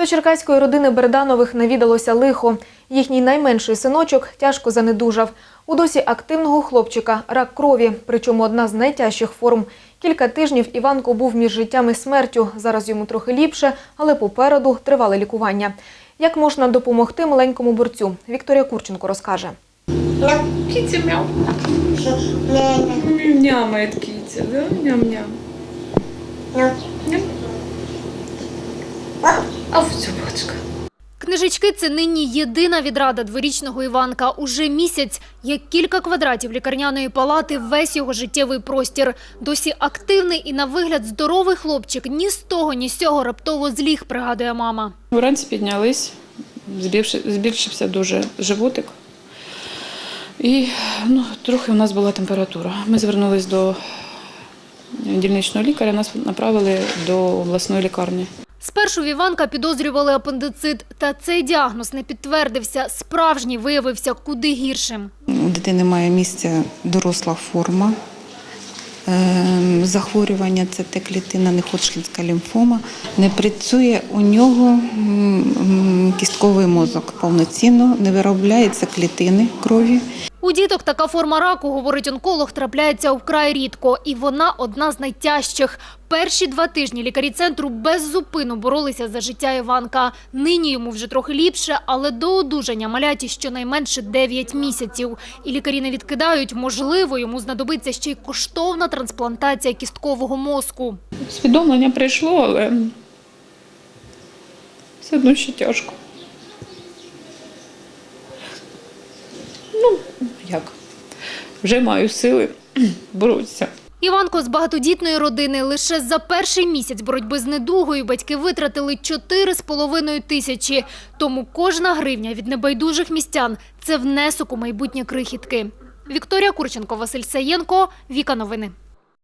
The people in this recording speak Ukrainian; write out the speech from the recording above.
До черкаської родини Берданових навідалося лихо. Їхній найменший синочок тяжко занедужав. У досі активного хлопчика рак крові, причому одна з найтяжчих форм. Кілька тижнів Іванко був між життям і смертю. Зараз йому трохи ліпше, але попереду тривале лікування. Як можна допомогти маленькому борцю? Вікторія Курченко розкаже. Китя мяу. Нямает Китя, да? Ням-ням. Ням. А все, батюшка. Книжечки це нині єдина відрада дворічного Іванка. Уже місяць, як кілька квадратів лікарняної палати, весь його життєвий простір. Досі активний і на вигляд здоровий хлопчик ні з того, ні з цього раптово зліг, пригадує мама. Вранці піднялись, збільшився дуже животик. І ну, трохи у нас була температура. Ми звернулись до дільничного лікаря, нас направили до обласної лікарні. Спершу в Іванка підозрювали апендицит, та цей діагноз не підтвердився. Справжній виявився куди гіршим. У дитини має місце доросла форма. Ем, Захворювання це Т-клітина, неходжкінська лімфома. Не працює у нього кістковий мозок повноцінно, не виробляється клітини крові. У діток така форма раку, говорить онколог, трапляється вкрай рідко, і вона одна з найтяжчих. Перші два тижні лікарі центру без зупину боролися за життя Іванка. Нині йому вже трохи ліпше, але до одужання маляті щонайменше 9 місяців. І лікарі не відкидають, можливо, йому знадобиться ще й коштовна трансплантація кісткового мозку. Свідомлення прийшло, але все одно ще тяжко. Як? Вже маю сили боротися. Іванко з багатодітної родини лише за перший місяць боротьби з недугою батьки витратили 4,5 тисячі. Тому кожна гривня від небайдужих містян – це внесок у майбутнє крихітки. Вікторія Курченко, Василь Саєнко, Віка Новини.